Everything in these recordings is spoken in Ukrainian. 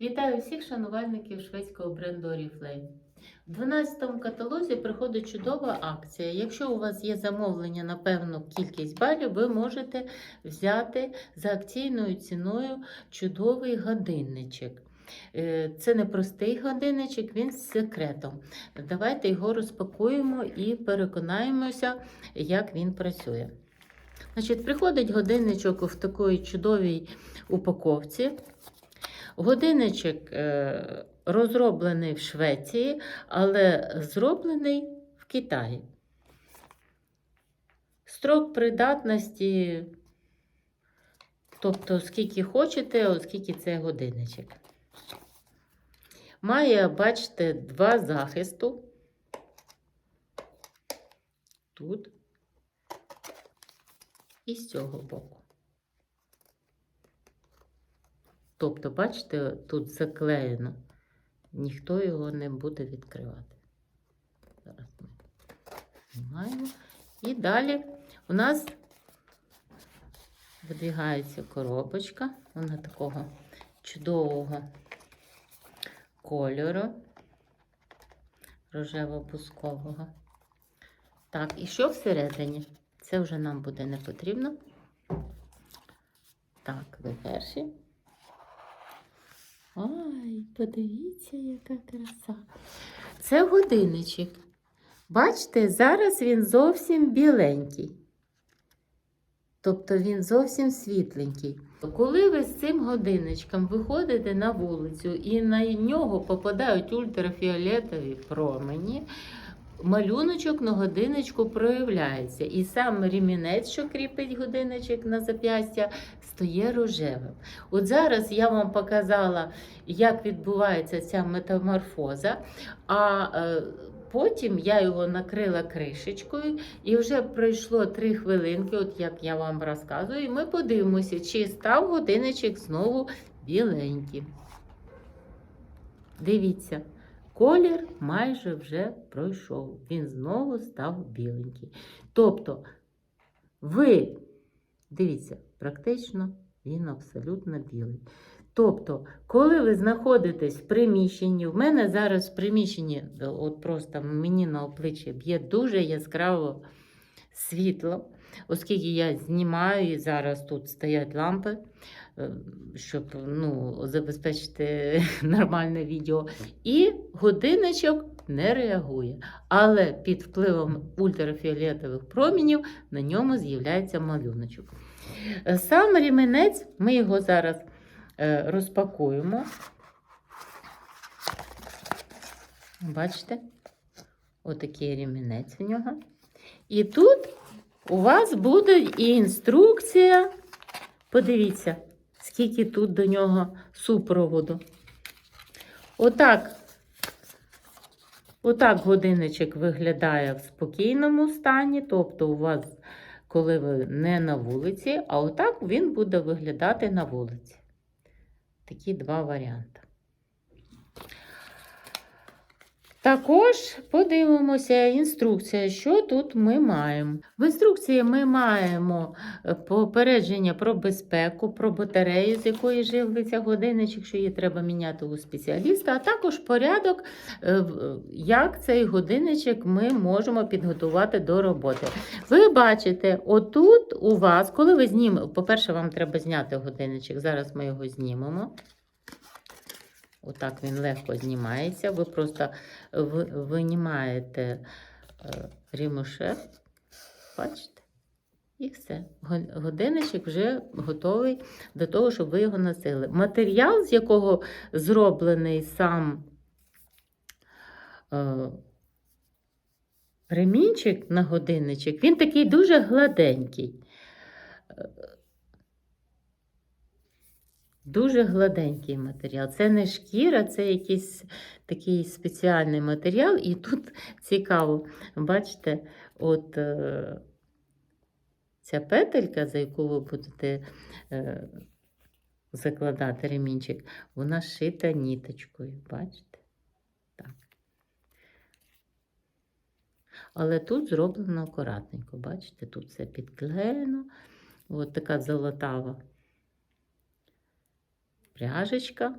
Вітаю всіх шанувальників шведського бренду Oriflame. В 12 каталозі приходить чудова акція. Якщо у вас є замовлення на певну кількість балів, ви можете взяти за акційною ціною чудовий годинничок. Е, Це не простий годинничок, він з секретом. Давайте його розпакуємо і переконаємося, як він працює. Значить, Приходить годинничок в такій чудовій упаковці. Годинничок е, розроблений в Швеції, але зроблений в Китаї. Строк придатності, тобто скільки хочете, оскільки це годинничок. Має, бачите, два захисту. Тут і з цього боку. Тобто, бачите, тут заклеєно, ніхто його не буде відкривати. Зараз ми знімаємо. І далі у нас видвигається коробочка. Вона такого чудового кольору, рожево-бускового. Так, і що всередині? Це вже нам буде не потрібно. Так, ви перші. Ой, подивіться, яка краса. Це годинничок. Бачите, зараз він зовсім біленький. Тобто він зовсім світленький. Коли ви з цим годинничком виходите на вулицю і на нього попадають ультрафіолетові промені, малюночок на годинничку проявляється. І сам ремінець, що кріпить годинничок на зап'ястя, стає рожевим. От зараз я вам показала, як відбувається ця метаморфоза, а е, потім я його накрила кришечкою, і вже пройшло 3 хвилинки, от як я вам розказую, і ми подивимося, чи став годинничок знову біленьким. Дивіться. Колір майже вже пройшов, він знову став біленький. Тобто, ви, дивіться, практично він абсолютно білий. Тобто, коли ви знаходитесь в приміщенні, в мене зараз в приміщенні, от просто мені на обличчя б'є дуже яскраво світло, оскільки я знімаю і зараз тут стоять лампи, е, щоб ну, забезпечити нормальне відео. І годинничок не реагує. Але під впливом ультрафіолетових промінів на ньому з'являється малюночок. Е, Сам ріменець, ми його зараз е, розпакуємо. Бачите? Отакий рімінець у нього. І тут у вас буде і інструкція. Подивіться, скільки тут до нього супроводу. Отак, отак годинничок виглядає в спокійному стані. Тобто, у вас, коли ви не на вулиці, а отак він буде виглядати на вулиці. Такі два варіанти. Також подивимося інструкція, що тут ми маємо. В інструкції ми маємо е, попередження про безпеку, про батарею, з якої живиться годинничок, що її треба міняти у спеціаліста, а також порядок, е, як цей годинничок ми можемо підготувати до роботи. Ви бачите, отут у вас, коли ви знімете, по-перше, вам треба зняти годинничок, зараз ми його знімемо. Отак він легко знімається. Ви просто винімаєте е, рімушек, бачите? І все. Го- Годинничок вже готовий до того, щоб ви його носили. Матеріал, з якого зроблений сам е, ремінчик на годинничок, він такий дуже гладенький. Дуже гладенький матеріал. Це не шкіра, це якийсь такий спеціальний матеріал. І тут цікаво, бачите, от е, ця петелька, за яку ви будете е, закладати ремінчик, вона шита ніточкою. Бачите? Так. Але тут зроблено акуратненько, бачите, тут все підклеєно. От така золотава пряжечка.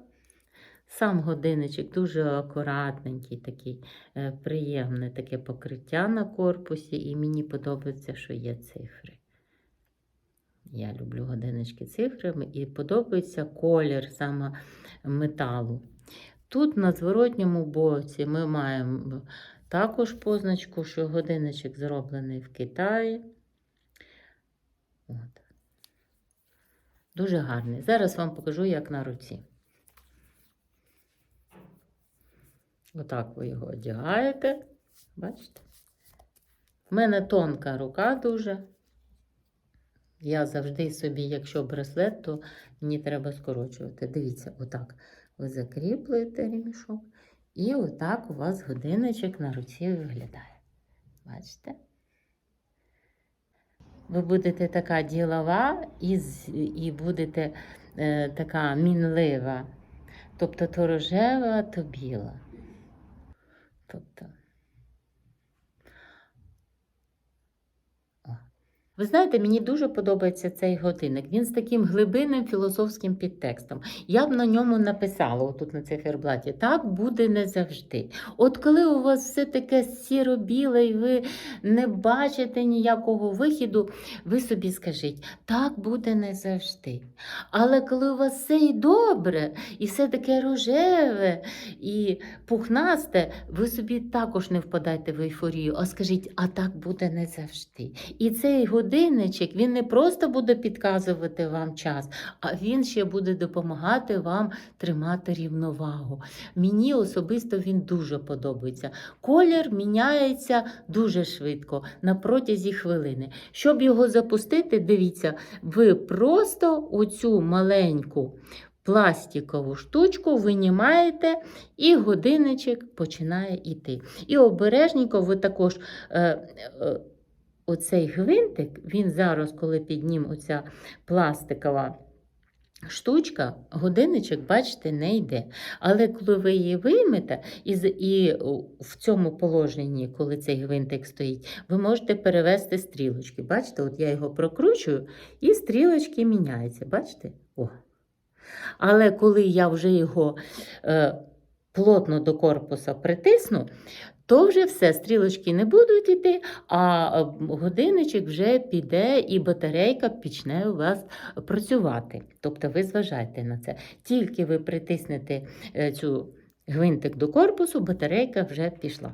Сам годинничок дуже акуратненький, такий е, приємне таке покриття на корпусі, і мені подобається, що є цифри. Я люблю годиннички цифрами і подобається колір саме металу. Тут на зворотньому боці ми маємо також позначку, що годинничок зроблений в Китаї. От. Дуже гарний. Зараз вам покажу, як на руці. Отак ви його одягаєте. Бачите? У мене тонка рука дуже. Я завжди собі, якщо браслет, то мені треба скорочувати. Дивіться, отак. Ви закріплюєте ремішок, і отак у вас годинничок на руці виглядає. Бачите? Ви будете така ділова і, і будете е, така мінлива. Тобто то рожева, то біла. Тобто. О. Ви знаєте, мені дуже подобається цей годинник. Він з таким глибинним філософським підтекстом. Я б на ньому написала, отут на циферблаті, так буде не завжди. От коли у вас все таке сіро-біле і ви не бачите ніякого вихіду, ви собі скажіть, так буде не завжди. Але коли у вас все і добре, і все таке рожеве, і пухнасте, ви собі також не впадайте в ейфорію, а скажіть, а так буде не завжди. І цей годинничок він не просто буде підказувати вам час, а він ще буде допомагати вам тримати рівновагу. Мені особисто він дуже подобається. Колір міняється дуже швидко на протязі хвилини. Щоб його запустити, дивіться, ви просто оцю маленьку пластикову штучку винімаєте, і годинничок починає йти. І обережненько ви також. Е, е, Оцей гвинтик, він зараз, коли піднім оця пластикова штучка, годинничок, бачите, не йде. Але коли ви її виймете, і, і в цьому положенні, коли цей гвинтик стоїть, ви можете перевести стрілочки. Бачите, от я його прокручую, і стрілочки міняються. Бачите? О. Але коли я вже його е, плотно до корпуса притисну, то вже все, стрілочки не будуть йти, а годинничок вже піде і батарейка почне у вас працювати. Тобто ви зважайте на це. Тільки ви притиснете е, цю гвинтик до корпусу, батарейка вже пішла.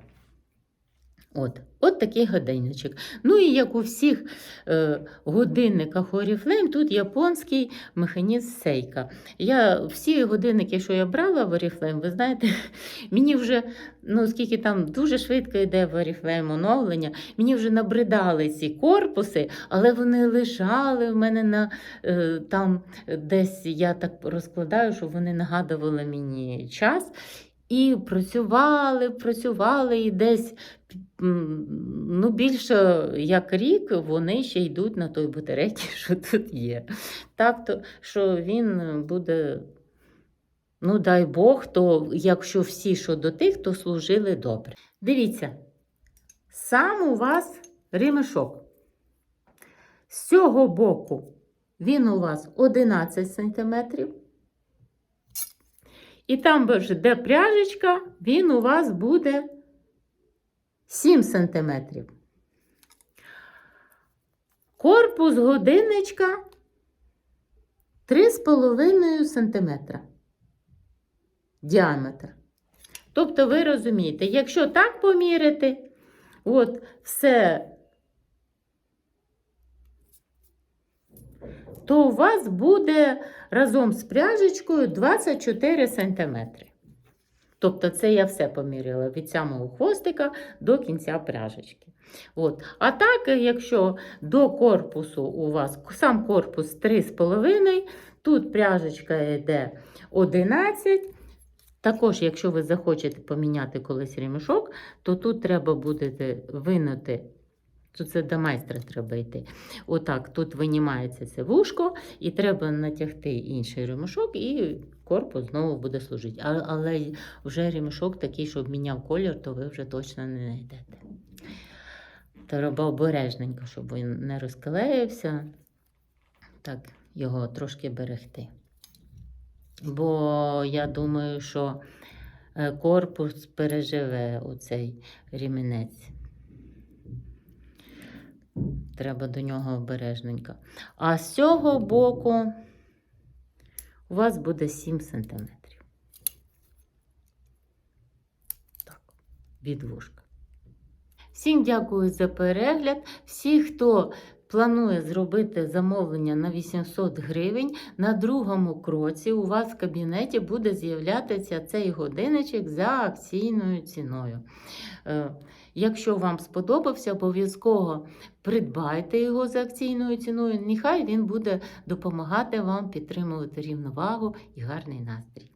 От, от такий годинничок. Ну і як у всіх е, годинниках Oriflame, тут японський механізм Сейка. Я, всі годинники, що я брала в Oriflame, ви знаєте, мені вже, ну скільки там дуже швидко йде в Oriflame оновлення, мені вже набридали ці корпуси, але вони лежали в мене на е, там десь я так розкладаю, щоб вони нагадували мені час. І працювали, працювали, і десь ну, більше як рік вони ще йдуть на той батарейці, що тут є. Так, то, що він буде, ну дай Бог, то якщо всі, що до тих, то служили добре. Дивіться, сам у вас ремешок. З цього боку він у вас 11 сантиметрів. І там, боже, де пряжечка, він у вас буде 7 см. Корпус годинничка 3,5 см. Діаметр. Тобто, ви розумієте, якщо так поміряти, от все, то у вас буде разом з пряжечкою 24 см. Тобто це я все поміряла від самого хвостика до кінця пряжечки. От. А так, якщо до корпусу у вас сам корпус 3,5, тут пряжечка йде 11. Також, якщо ви захочете поміняти колись ремішок, то тут треба буде винути. Тут це до майстра треба йти. Отак, тут винімається це вушко, і треба натягти інший ремешок, і корпус знову буде служити. А- Але вже ремешок такий, щоб міняв колір, то ви вже точно не знайдете. Треба обережненько, щоб він не розклеївся. Так, його трошки берегти. бо я думаю, що е, корпус переживе оцей рімінець. Треба до нього обережненько. А з цього боку у вас буде 7 см. Так, від вушка. Всім дякую за перегляд. Всі, хто планує зробити замовлення на 800 гривень, на другому кроці у вас в кабінеті буде з'являтися цей годинничок за акційною ціною. Якщо вам сподобався, обов'язково придбайте його за акційною ціною. Нехай він буде допомагати вам підтримувати рівновагу і гарний настрій.